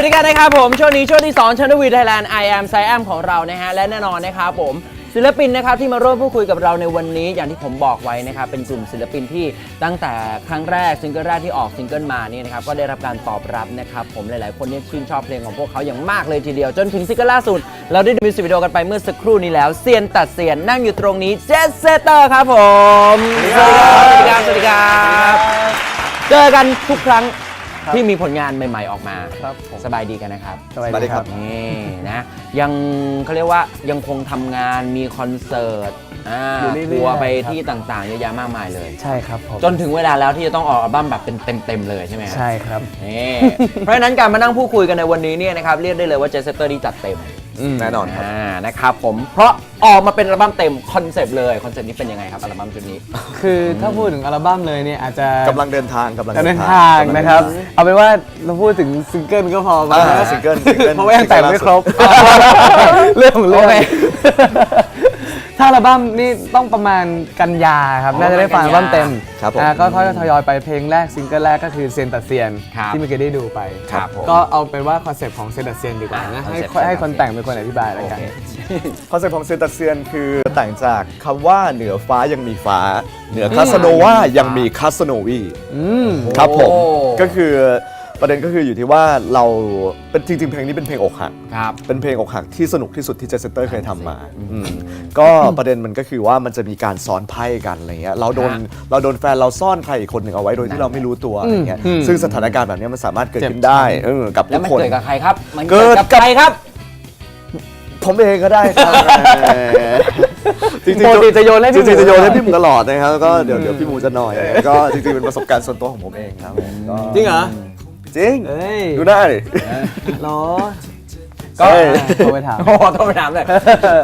อยู่ด้วยกันนะครับผมช่วงนี้ช่วงที่2ชันวีไทยแลนด์ I am ไซแอมของเรานะฮะและแน่นอนนะครับผมศิลปินนะครับที่มาร่วมพูดคุยกับเราในวันนี้อย่างที่ผมบอกไว้นะครับเป็นกลุ่มศิลปินที่ตั้งแต่ครั้งแรกซิงเกิลแรกที่ออกซิงเกิลมานี่นะครับก็ได้รับการตอบรับนะครับผมหลายๆ คนเนี่ยชื่นชอบเพลงของพวกเขาอย่างมากเลยทีเดียว จนถึงซิงเกิลล่าสุด เราได้ดูมิวสิกวิดีโอกันไปเมื่อสักครู่นี้แล้วเซียนตัดเซียนนั่งอยู่ตรงนี้เจสเซเตอร์ครับผมสวัสดีครับสวัสดีครับเจอกันทุกครั้ง ที่มีผลงานใหม่ๆออกมา ครับผมสบายดีกันนะครับ สวัสดีครับ นี่นะ ยังเขาเรียกว่ายังคงทำงานมีคอนเสิร์ตอ่าอยู่เรื่อยๆทัวร์ไปครับ ที่ต่างๆเยอะแยะมากมายเลย ใช่ครับผมจนถึงเวลาแล้วที่จะต้องออกอัลบั้มแบบเป็นเต็มๆเลยใช่ไหมฮะ ใช่ครับ นี่ เพราะฉะนั้นการมานั่งพูดคุยกันในวันนี้เนี่ยนะครับเรียกได้เลยว่าเจสเตอร์นี่จัดเต็ม แน่นอนครับอ่านะครับผมเพราะออกมาเป็นอัลบั้มเต็มคอนเซปต์เลยคอนเซปต์นี้เป็นยังไงครับอัลบั้มชุดนี้ คือถ้าพูดถึงอัลบั้มเลยเนี่ยอาจจะกำลังเดินทางกำลังการเดินทางนะครับ เอาเป็นว่าเราพูดถึงซิงเกิลก็พอมาอ่าซิงเกิลซิงเกิลเพราะว่ายังแต่งไม่ครบเรื่องของเรื่องโอเค ถ้าอัลบั้มนี่ต้องประมาณกันยาครับอ๋อน่าจะได้ฟังอัลบั้มเต็มครับผมอ่าก็ค่อยๆทยอยไปเพลงแรกซิงเกิลแรกก็คือเซียนตัดเซียน ครับที่เมื่อกี้ได้ดูไปครับผมก็เอาเป็นว่าคอนเซปต์ของเซียนตัดเซียนดีกว่านะอ่าให้ concept ให้คนแต่งเป็นคนอธิบายแล้วโอกันเค คอนเซ็ปต์ของเซนตัสเซียนคือแต่งจากคำว่าเหนือฟ้ายังมีฟ้า เหนือคาสโนวายังมีคาสโนวี อืม ครับผม โอ้ ก็คือ ประเด็นก็คืออยู่ที่ว่าเราเป็นจริงๆเพลงนี้เป็นเพลงอกหัก ครับ เป็นเพลงอกหักที่สนุกที่สุดที่เจสเตอร์เคยทำมาอืมก็ประเด็นมันก็คือว่ามันจะมีการซ้อนไพ่กันอะไรเงี้ยเราโดนฮะเราโดนแฟนเราซ่อนใครอีกคนหนึ่งเอาไว้โดยที่เราไม่รู้ตัวอะไรเงี้ยอืม ซึ่งสถานการณ์แบบเนี้ยมันสามารถเกิดเจ็บขึ้นได้เออกับแล้ทุวกมันคน เกิดกับใครครับ มันเกิเกิดดกับกับ ใครครับ ผมเองก็ได้ครับจริงปกติจะโยนให้พี่จริงๆจะโยนให้หมูพี่หมูตลอดนะครับก็เดี๋ยวเดี๋ยวพี่หมูจะหน่อยก็จริงๆเป็นประสบการณ์ส่วนตัวของผมเองครับก็ จริงเหรอ จริง เอ้ยดูได้ดิ เหรอก็เอ้ย โทรไปถาม โอ้โหโทษไปถามเลย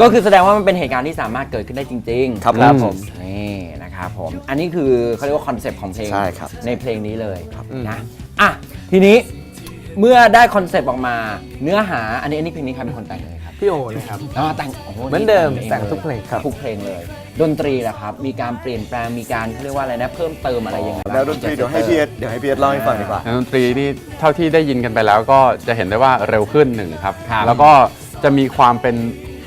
ก็คือแสดงว่ามันเป็นเหตุการณ์ที่สามารถเกิดขึ้นได้จริงๆครับครับผผมมนี่นะครับผม อันนี้คือเขาเรียกว่าคอนเซปต์ของเพลงใช่ครับในเพลงนี้เลยนะอะทีนี้เมื่อได้คอนเซปต์ออกมาเนื้อหาอันนี้อันนี้เพลงนี้ใครเป็นคนแต่งเลยครับพี่โอเลยครับ อ๋อแต่งโอ้โเหมือนเดิมงแต่งทุกเพลงครับ ทุกเพลงเลย ดนตรีล่ะครับ มีการเปลี่ยนแปลงมีการเขาเรียกว่าอะไรนะ เพิ่มเติมอะไรยังไงบ้างแล้วดนตรีเดี๋ยวให้พี่เอสเดี๋ยวให้พี่เอสเล่าให้ฟังดีกว่านักดนตรีนี่เท่าที่ได้ยินกันไปแล้วก็จะเห็นได้ว่าเร็วขึ้นหนึ่งครับครับแล้วก็จะมีความเป็น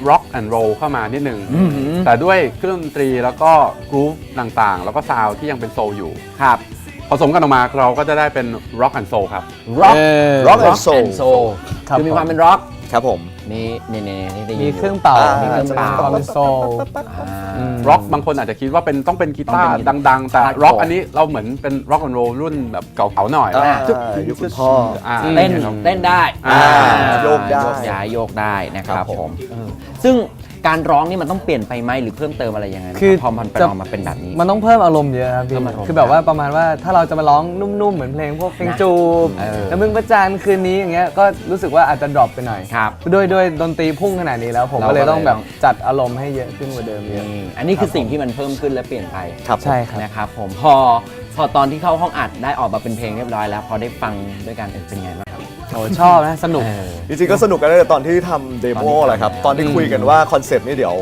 rock and roll เข้ามานิดหนึ่งอือหือแต่ด้วยเครื่องดนตรีแล้วก็กรูฟต่างๆ แล้วก็ซาวที่ยังเป็นโซลอยู่ ครับผสมกันออกมาเราก็จะได้เป็น rock and soul ครับ rock เออ rock and soul soul ครับคือมีผมความเป็น rock ครับผม นี่นี่นี่นี่ได้ยินมียู่ เครื่องเป่าอ่ามีมีเครื่องเป่าจะเป็นความเป็นโซล อ่า อืม rock บางคนอาจจะคิดว่าเป็นต้องเป็นกีตาร์ต้องเป็นกีตาร์ดังๆ แต่ hardcore rock อันนี้เราเหมือนเป็น rock and roll รุ่นแบบเก่าๆหน่อยอ่ายุคคุณพ่อ อ่าเต้นครับ เต้นได้อ่าโยกได้ โยกย้ายโยกได้นะครับครับผผมมเออซึ่ง การร้องนี่มันต้องเปลี่ยนไปไหมหรือเพิ่มเติมอะไรยังไงนะคือพอมันเป็นจะออกมาเป็นแบบนี้ มันต้องเพิ่มอารมณ์เยอะครับพี่เพิ่มอารมณ์คือแบบว่าประมาณว่าถ้าเราจะมาร้องนุ่มๆ เหมือนเพลงพวกเพลงนะจูบเออแล้วมึงประจานคืนนี้อย่างเงี้ยก็รู้สึกว่าอาจจะดรอปไปหน่อยครับด้วยด้วยดนตรีพุ่งขนาดนี้แล้ว ผมเราก็เลยก็เลยต้องแบบต้อง จัดอารมณ์ให้เยอะขึ้นกว่าเดิมเยอะ นี่อันนี้คือสิ่งที่มันเพิ่มขึ้นและเปลี่ยนไปครับผมใช่ครับ นะครับผมพอพอตอนที่เข้าห้องอัดได้ออกมาเป็นเพลงเรียบร้อยแล้ว พอได้ฟังด้วยกันเออเป็นไงบ้างครับ โอ้ชอบนะสนุกเออจริงๆก็สนุกกันตั้งแต่ตอนที่ทำเดโมตอนที่ทำแหละครับแล้วตอนที่คุยกันว่าคอนเซปต์นี่เดี๋ยว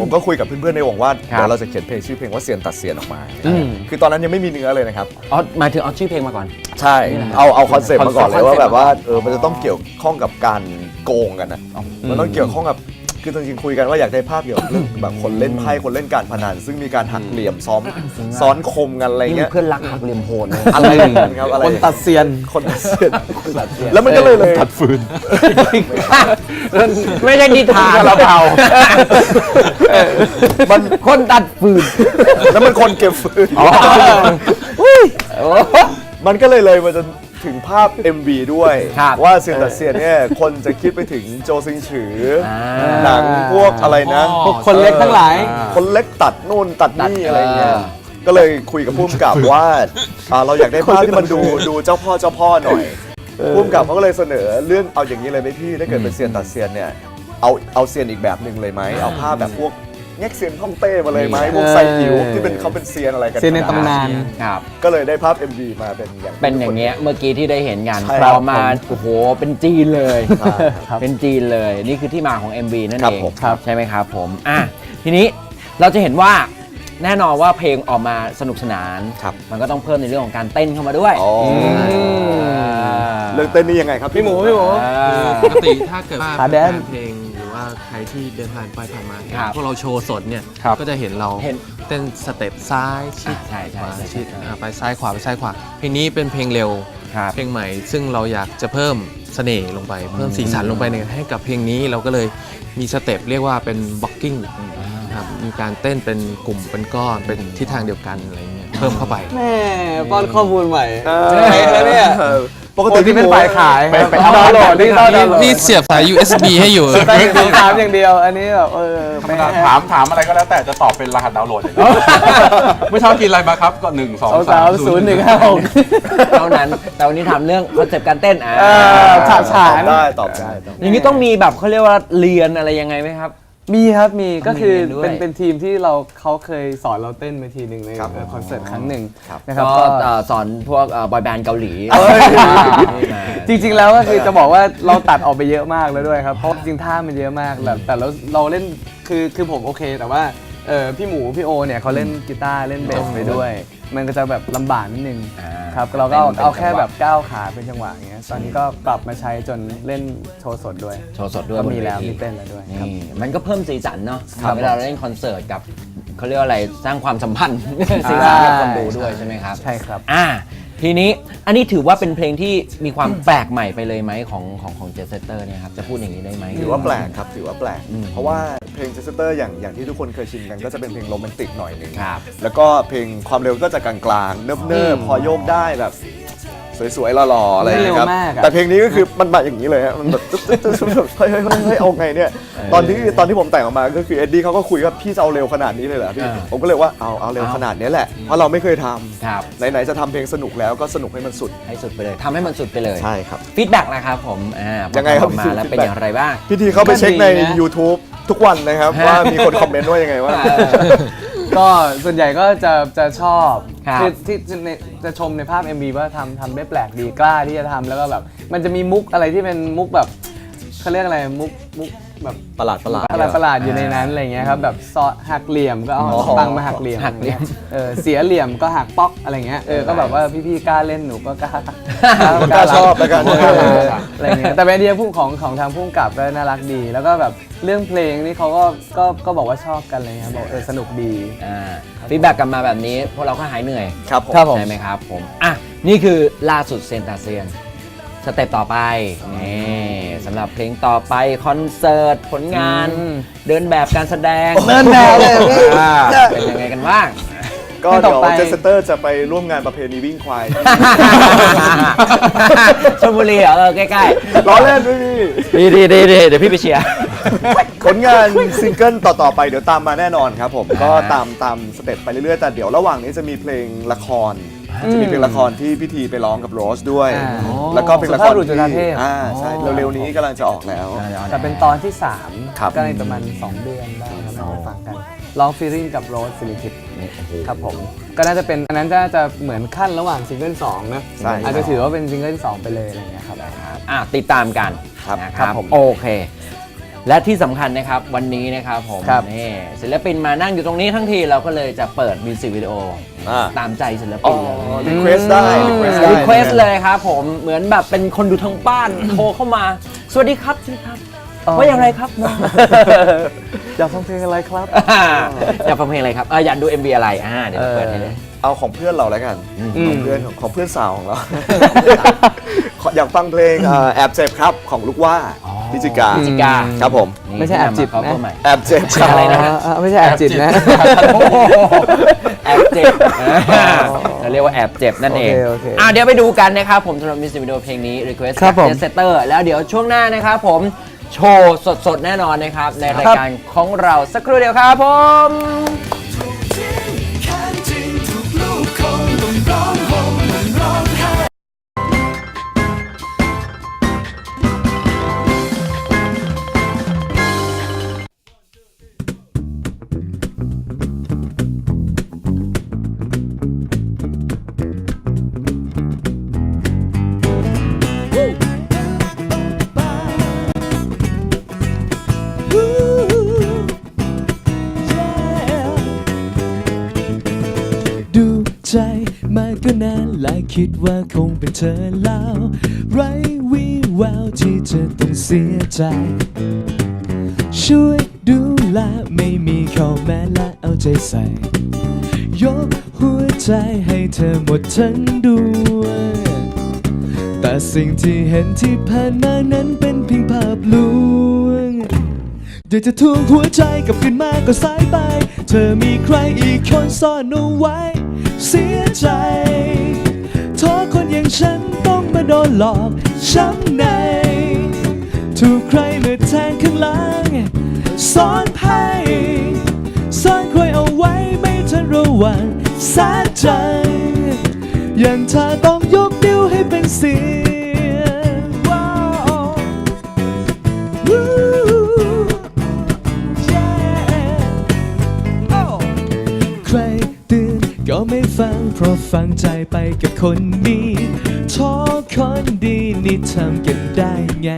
ผมก็คุยกับเพื่อนๆในวงว่าครับเดี๋ยวเราจะเขียนเพลงชื่อเพลงว่าเสียนตัดเสียนออกมา อืม คือตอนนั้นยังไม่มีเนื้อเลยนะครับ อ๋อหมายถึงเอาชื่อเพลงมาก่อน ใช่ เอาเอาคอนเซปต์มาก่อนเลย concept ว่าแบบว่ามาก่อนเออมันจะต้องเกี่ยวข้องกับการโกงกันนะมันต้องเกี่ยวข้องกับ คือจริงๆคุยกันว่าอยากได้ภาพเกี่ยวกับเรื่องแบบคนเล่นไพ่คนเล่นการพนัน ซึ่งมีการหักเหลี่ยมซ้อมซ้อนคมกันอะไรนี่เงี้ยเพื่อนรักหักเหลี่ยมโหดเลยอะไรอย่างเงี้ยครับอะไรคนตัดเซียนคนตัดเสียนแล้วมันก็เลยเลย ตัดฟืน ไม่ใช่นิทานกระเพรามันคนตัดฟืน แล้วมันคนเก็บฟืนโอ้มันก็เลยเลยมาจน ถึงภาพ MV ด้วย ครับว่าเซียนตัดเซียนเนี่ย คนจะคิดไปถึงโจซิงฉืออา หนังพวกอะไรนะ พวกคนเล็กทั้งหลายอ่าคนเล็กตัดนู่นตัดนี่ตัดอะไรเงี้ยเออก็เลยคุยกับพุ่มกับว่าอ่า เราอยากได้ภาพที่มันดูดูเจ้าพ่อเจ้าพ่อหน่อยพุ่มกับเขาก็เลยเสนอเรื่องเอาอย่างนี้เลยไหมพี่ถ้าเกิดเป็นเซียนตัดเซียนเนี่ยเอาเอาเซียนอีกแบบหนึ่งเลยไหมเอาภาพแบบพวก แยกเซียนฮ่องเต้มาเลยไหมพวกไซอิ๋วที่เป็นเขาเป็นเซียนอะไรกันเซียนในตำนาน ครับ ก็เลยได้ภาพ MV มาเป็นอย่างเป็นอย่างเงี้ยเมื่อกี้ที่ได้เห็นงานใช่พครับอมาโอ้โหเป็นจีนเลยใช่ครับเป็นจีนเลย นี่คือที่มาของ MV นั่นครับเองผมครับ ใช่ไหมครับผมอะทีนี้เราจะเห็นว่าแน่นอนว่าเพลงออกมาสนุกสนาน ครับ มันก็ต้องเพิ่มในเรื่องของการเต้นเข้ามาด้วยอ๋อเรื่องเต้นนี่ยังไงครับพี่หมูพี่หมูปกติถ้าเกิดว่าขาแดนแฟนเพลงหรือว่า ใครที่เดินผ่านไปผ่านมาเห็นครับพวกเราโชว์สดเนี่ยครับก็จะเห็นเราเห็นเต้นสเต็ปซ้ายชิดอ่าใช่ใช่ขวาใช่ชิดใช่อ่าไปซ้ายขวาไปซ้ายขวาเพลงนี้เป็นเพลงเร็ว ครับ เพลงใหม่ซึ่งเราอยากจะเพิ่มเสน่ห์ลงไป เพิ่มสีสันลงไปในให้กับเพลงนี้เราก็เลยมีสเต็ปเรียกว่าเป็นบ็อกกิ้งครับมีการเต้นเป็นกลุ่มเป็นก้อนเป็นทิศทางเดียวกันอะไรเงี้ยเพิ่มเข้าไป แม่ป้อนข้อมูลใหม่เออใช่แล้วเนี่ย ปกปติกติเป็นฝ่ายขายไปไปดาวน์โหลดนี่ต้องดาวน์โหลด นี่เสียบสาย USB ให้อยู่ไปถึงสงครามอย่างเดียว อันนี้แบบเออธรรมดาถามถามอะไรก็แล้วแต่จะตอบเป็นรหัสดาวน์โหลดอย่างเดียวเมื่อเช้ากินอะไรมาครับก็หนึ่งสองสองสาสามมศูนย์หนึ่งห้าหกเท่านั้น แต่วันนี้ถามเรื่องคอนเซปต์การเต้นอ่าเออฉะฉาตอนบได้ตอบได้ตอบอย่างนี้ต้องมีแบบเขาเรียกว่าเรียนอะไรยังไงไหมครับ มีครับมีก็คือมีเรียนด้วยเป็นเป็นทีมที่เราเขาเคยสอนเราเต้นมาทีหนึ่งในครับ เอ่อคอนเสิร์ตครั้งหนึ่งครับนะครับก็ก็เอ่อสอนพวกบอยแบนด์เกาหลีจริง ๆ แล้วก็คือจะบอกว่าเราตัดออกไปเยอะมากแล้วด้วยครับเพราะจริงๆท่ามันเยอะมากแบบแต่เราเราเล่นคือคือผมโอเคแต่ว่า เออพี่หมูพี่โอเนี่ยเขาเล่นกีตาร์เล่นเบสไปด้วย มันก็จะแบบลำบากนิดนึงอ่าครับเราก็เอาเป็นเอาแค่จังหวะ แบบก้าวขาเป็นจังหวะอย่างเงี้ยตอนนี้ก็ปรับมาใช้จนเล่นโชว์สดด้วย โชว์สดด้วยก็บนมีแล้วเทีมีเต้นแล้วด้วยครับ นี่มันก็เพิ่มสีสันเนาะครับเวลาเราเล่นคอนเสิร์ตกับเขาเรียกว่าอะไรสร้างความสัมพันธ์สีสันกับคนดูด้วยใช่ไหมครับ ใช่ครับ อ่า ทีนี้อันนี้ถือว่าเป็นเพลงที่มีความแปลกใหม่ไปเลยไหมของของของเจสเตอร์เนี่ยครับจะพูดอย่างนี้ได้ไหม ถือว่าแปลกครับถือว่าแปลก อืมเพราะว่าเพลงเจสเตอร์อย่างอย่างที่ทุกคนเคยชินกันก็จะเป็นเพลงโรแมนติกหน่อยหนึ่งครับแล้วก็เพลงความเร็วก็จะกลางๆเนิบๆพอโยกได้แบบ สวยๆหล่อๆอะไรอย่างเงี้ยครับไม่เร็วมากอะ แต่เพลงนี้ก็คือมันมาอย่างนี้เลยฮะมันแบบตึ๊ดตึ๊ดตึ๊ดตึ๊ดตึ๊ดเฮ้ยเฮ้ยเฮ้ยเฮ้ยเอาไงเนี่ยตอนที่ตอนที่ผมแต่งออกมาก็คือเอ็ดดี้เขาก็คุยว่าพี่จะเอาเร็วขนาดนี้เลยเหรอพี่อ่า ผมก็เลยว่าเอาเอาเร็วขนาดนี้แหละเพราะเราไม่เคยทำครับ ไหนๆจะทำเพลงสนุกแล้วก็สนุกให้มันสุดให้สุดไปเลยทำให้มันสุดไปเลยใช่ครับ ฟีดแบ็กนะครับผมอ่าพอยังไงครับทำออกมาฟีดแล้วเป็น feedback อย่างไรบ้าง พี่ทีเข้าไปเช็คใน ก็ดีนะ YouTube ทุกวันนะครับฮะว่ามีคนคอมเมนต์ว่ายังไงว่า ก็ส่วนใหญ่ก็จะจะชอบครับอที่ที่ในจะชมในภาพ MV ว่าทำทำได้แปลกดีกล้าที่จะทำแล้วก็แบบ มันจะมีมุกอะไรที่เป็นมุกแบบเขาเรียกอะไรมุกมุก แบบประหลาดประหลาดประหลาดประหลาดอยู่ในนั้นอะไรเงี้ยครับแบบซอหักเหลี่ยมก็เอาอ๋อตังค์มาหักเหลี่ยมหักเหลี่ยมเออเสียเหลี่ยมก็หักป๊อกอะไรเงี้ยเออก็แบบว่าพี่ๆกล้าเล่นหนูก็กล้าก็กล้าชอบแล้วกันเอออะไรเงี้ยแต่เป็นไอเดียผู้ของของทางผู้กำกับก็น่ารักดี แล้วก็แบบเรื่องเพลงนี่เขาก็ก็ก็บอกว่าชอบกันอะไรเลยครับบอกเออสนุกดีอ่าฟีดแบ็กกลันมาแบบนี้พวกเราก็หายเหนื่อยครับผมครับผมใช่ไหมครับผมอะนี่คือล่าสุดเซนตาเซียนสเต็ปต่อไปนี่ สำหรับเพลงต่อไปคอนเสิร์ตผลงานอืมเดินแบบการแสดงเดินแบบเลยอ่าเป็นยังไงกันบ้าง ก็ต่เดี๋อยวไปเจสเตอร์จะไปร่วมงานประเพณีวิ่งควายชลบุรีเหรอเออใกล้ล้อเล่นไม่มีๆดีดีดีดีเดี๋ยวพี่ไปเชียร์ ผลงานซิงเกิลต่อ ๆ ไปเดี๋ยวตามมาแน่นอนครับผมก็ตามตามสเต็ปไปเรื่อยๆ แต่เดี๋ยวระหว่างนี้จะมีเพลงละคร จะมีเพลงละครที่พิธีไปร้องกับโรสด้วย อ่า แล้วก็เพลงละคสุภารพบุรุษจุฬาเทพ อ่าใช่เร็วๆนี้กำลังจะออกแล้ว แต่เป็นตอนที่ ครับ 3 ก็ในประมาณ 2 เดือนได้ครับเราไปฟังกันลองฟีริ่งกับโรสสิริทิพย์ครับผม ก็น่าจะเป็น อันนั้นน่าจะเหมือนขั้นระหว่างซิงเกิล2นะใช่อาจจะถือว่าเป็นซิงเกิล2ไปเลยอะไรเงี้ยครับ อะติดตามกันครับนะคครัรับบผม โอเค และที่สำคัญนะครับวันนี้นะครับผมครับ นี่ศิลปินมานั่งอยู่ตรงนี้ทั้งทีเราก็เลยจะเปิดมิวสิกวิดีโออ่าตามใจศิลอ๋ปิอนเลย รีเควสได้รีเควสได้ รีเควสเลยครับผมเหมือนแบบเป็นคนดูทางบ้าน โทรเข้ามา สวัสดีครับสวัสดีครับอ๋อว่าอย่างไรครับน้อง อยากฟังเพลงอะไรครับ อยากฟังเพลงอะไรครับเอออยากดู MV อะไรอ่าเดี๋ยวเปิดให้เลย เอาของเพื่อนเราแล้วกันอืมของเพื่อนของของเพื่อนสาวของเราขออยากฟังเพลงเอ่อแอบเจ็บครับของลูกว่าพิจิกาพิจิกาครับผมนี่ไม่ใช่แอบจิบนะที่ำมา cover ใหม่แอบเจ็บครับอะไรนะอ๋อไม่ใช่แอบจิตนะแอบเจ็บเราเรียกว่าแอบเจ็บนั่นเองโอเคโอเคอ่าเดี๋ยวไปดูกันนะครับผมสำหรับมิวสิกวิดีโอเพลงนี้ Request ครับผมเซตเตอร์แล้วเดี๋ยวช่วงหน้านะครับผมโชว์สดๆ แน่นอนนะครับ ในรายการของเราสักครู่เดียวครับผม คิดว่าคงเป็นเธอแล้ว ไรวีแววที่จะต้องเสียใจ ช่วยดูแลไม่มีข้อแม้และเอาใจใส่ ยกหัวใจให้เธอหมดทั้งดวงแต่สิ่งที่เห็นที่ผ่านมานั้นเป็นเพียงภาพลวง อยากจะทวงหัวใจกลับคืนมาก็สายไป เธอมีใครอีกคนซ่อนเอาไว้ เสียใจ อย่างฉันต้องมาโดนหลอกช้ำใน ถูกใครมาแทงข้างหลังซ่อนภัยซ่อนใครเอาไว้ไม่ทันระวังสาใจอย่างเธอต้องยกนิ้วให้เป็นเสียงว้าวใครเตือนก็ไม่ฟังเพราะฟังใจ ดีนี่ทำกันได้ไง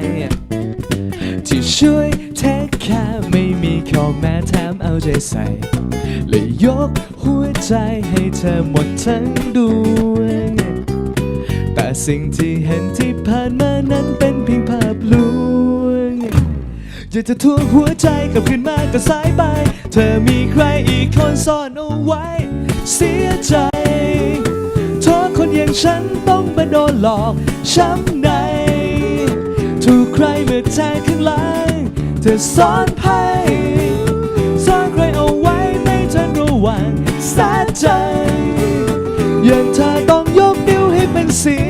ที่ช่วยเทคแค่ไม่มีข้อแม้แถมเอาใจใส่ และยกหัวใจให้เธอหมดทั้งดวง แต่สิ่งที่เห็นที่ผ่านมานั้นเป็นเพียงภาพลวง อยากจะทวงหัวใจกลับคืนมาก็สายไป เธอมีใครอีกคนซ่อนเอาไว้ เสียใจ คนอย่างฉันต้องมาโดนหลอกช้ำใน ถูกใครมาแทงข้างหลังเธอซ่อนภัยซ่อนใครเอาไว้ไม่ทันระวังสาใจอย่างเธอต้องยกนิ้วให้เป็นสี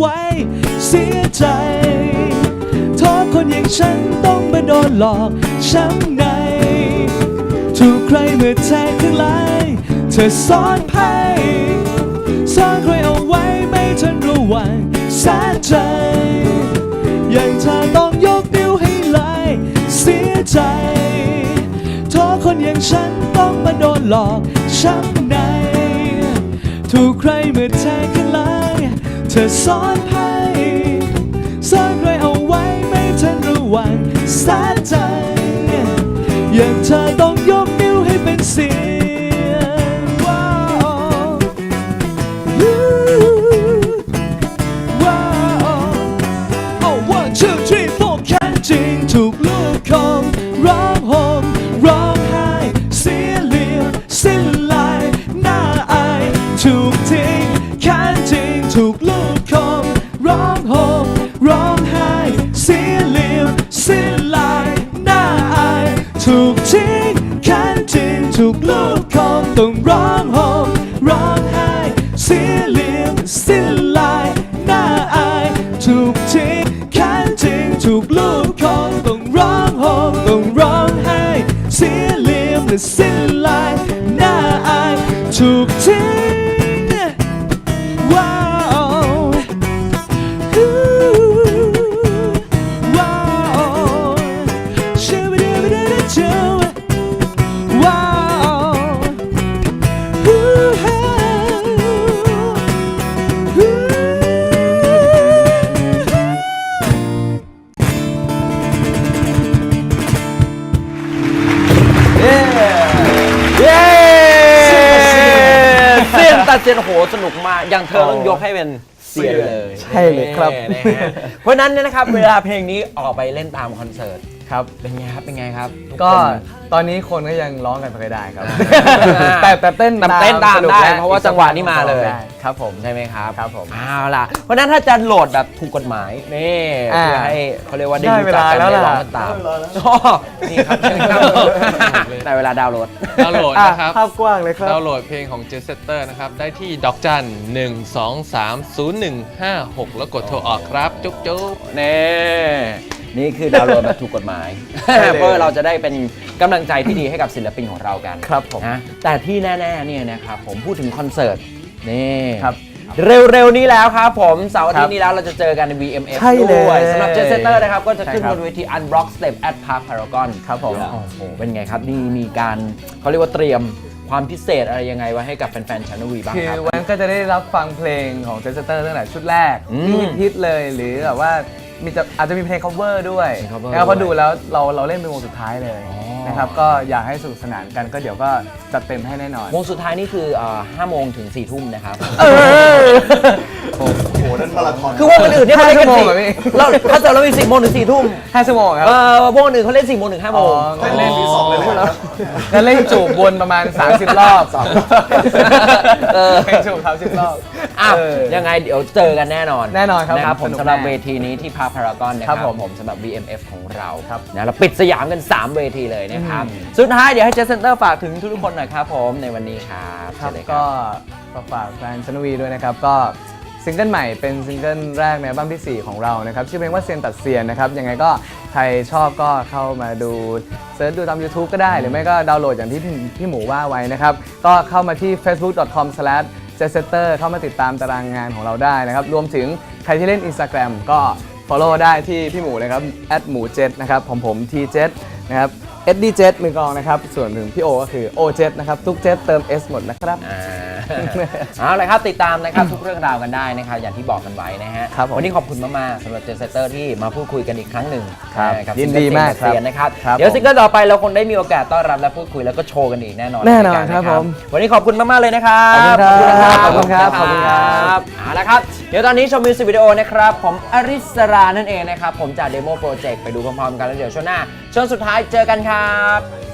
ไว้เสียใจโทษคนอย่างฉันต้องมาโดนหลอกช้ำใน ถูกใครเมื่อแทงข้างหลเธอซ่อนภัยซ่อนใครเอาไว้ไม่ทันระวังสาใจ อย่างเธอต้องยกนิ้วให้เลยเสียใจโทษคนอย่างฉันต้องมาโดนหลอกช้ำใน ถูกใครเมื่อแทงข้างหลังเธ อซ่อนให้ซ่อนไว้เอาไว้ไม่ทันระวังสาใจ อย่างเธอต้องย อย่างเธอต้องยกให้เป็นเสียนเลยใช่เลยครับ นะฮะเพราะฉะนั้นเนี่ยนะครับ เวลาเพลงนี้ออกไปเล่นตามคอนเสิร์ต ครับ เป็นไงครับ เป็นไงครับทุก็คนตอนนี้คนก็ยังร้องกันไม่ค่อยได้ครับ แต่แต่เต้นแต่เต้นตามสนุกได้แเพราะว่าจังหวะนี้มาเลย ได้ครับผม ใช่ไหมครับครับผมเอาล่ะ เพราะฉะนั้นถ้าจะโหลดแบบถูกกฎหมายนี่อ่าเพื่อให้เขาเรียกว่าได้ได้รู้จักกันเวลาแล้วได้ร้องล่ะกันตามอ๋อนี่ครับเชิญครับแต่เวลาดาวน์โหลด ดาวน์โหลดอะนะครับ ภาพกว้างเลยครับ ดาวน์โหลดเพลงของ j e t s e t t e r นะครับ ได้ที่ดอกจัน 1 2 3 0 1 5 6 แล้วกดโทรออกครับ จุ๊บจุ๊บนี่ นี่คือดาวน์โหลดแบบถูกกฎหมายเลย เพื่อเราจะได้เป็นกำลังใจที่ดีให้กับศิลปินของเรากันครับผม นะแต่ที่แน่ๆเนี่ยนะครับผมพูดถึงคอนเสิร์ตนี่ครับเร็วๆนี้แล้วครับผมเสาร์อาทิตย์นี้แล้วเราจะเจอกันใน VMF ใช่เลยด้วยสำหรับเจสเซเตอร์นะครับก็จะขึ้นใช่ครับบนเวที Unblock Step at Park Paragon ครับผม โอ้โหเป็นไงครับนี่มีการเขาเรียกว่าเตรียมความพิเศษอะไรยังไงไว้ให้กับแฟนๆชานวีบ้างคือครับ วันนั้นก็จะได้รับฟังเพลงของเจสเตอร์ตั้งแต่ชุดแรกอืมที่ฮิตๆเลย หรือแบบว่า มีจะอาจจะมีเพลง cover ด้วยมี cover แล้วพอด้วย ดูแล้วเราเราเล่นเป็นวงสุดท้ายเลยอ๋อนะครับก็อยากให้สนุกสนานกันก็เดี๋ยวก็จัดเต็มให้แน่นอน วงสุดท้ายนี่คือเอ่อ5โมงถึง4ทุ่มนะครับโอ้โหนั่นมาราธอนคือวงอื่นๆเนี่ยเขาเล่นกันห้าชั่วโมงสี่เหรอพี่ เราถ้าเกิดเรามี10โมงถึง4ทุ่มห้าชั่วโมงครับ เออวงอื่นเขาเล่น4โมงถึง5โมง อ๋อ เล่นที่สองเลยเหรองั้นเล่นจูบวนประมาณ 30 รอบเออ เล่นจูบครับสิบรอบ อ้าวเออยังไงเดี๋ยวเจอกันแน่นอนแน่นอนครับนะครับผมสนุกสำหรับแน่เวทีนี้ที่พาพารากอนนะคครัรับบผมผมสำหรับ BMF ของเราครับนะเราปิดสยามกัน 3 เวทีเลยนะครับสุดท้ายเดี๋ยวให้เจสเซนเตอร์ฝากถึงทุกๆคนหน่อยครับผมในวันนี้ครับครับเชิญเลยก็ก็ฝากแฟนชนวีด้วยนะครับ ก็ซิงเกิลใหม่เป็นซิงเกิลแรกในอัลบั้มที่ 4 ของเรานะครับ ชื่อเพลงว่าเซียนตัดเซียนนะครับ ยังไงก็ใครชอบก็เข้ามาดูเซิร์ชดูตาม YouTube ก็ได้ หรือไม่ก็ดาวน์โหลดอย่างที่พี่พี่หมูว่าไว้นะครับ ก็เข้ามาที่ facebook.com s l a s h j e s t e r เข้ามาติดตามตารางงานของเราได้นะครับ รวมถึงใครที่เล่น Instagram ก็ follow ได้ที่พี่หมูนะครับ หมูเจ็นะครับ ผมผม t 7นะครับ SD 7มือกลองนะครับ ส่วนถึงพี่โอก็คือ O 7นะครับ ทุกเจ็ตเติม S หมดนะครับ อ่าเอาเลยครับติดตามนะครับ ทุกเรื่องราวกันได้นะครับ อย่างที่บอกกันไว้นะฮะครับผมวันนี้ขอบคุณมากๆสำหรับเจสเตอร์ที่มาพูดคุยกันอีกครั้งหนึ่งครับนะยินดีมากซิงเกิลเสียงนะครับ ครับเดี๋ยวซิงเกิลต่อไปเราคงได้มีโอกาสต้อนรับและพูดคุยแล้วก็โชว์กันอีกแน่นอนแน่นอนใกัะครับผมวันนี้ขอบคุณมากๆเลยนะครับขอบคุณครับขอบคุณครับขอบคุณครับเอาละครับเดี๋ยวตอนนี้ชมมิวสิกวิดีโอนะครับผมอริสรานั่นเองนะครับผมจากเดโมโปรเจกต์ไปดูพร้อมๆกันแล้วเดี๋ยวช่วงหน้าช่วงสุดท้ายเจอกันครับ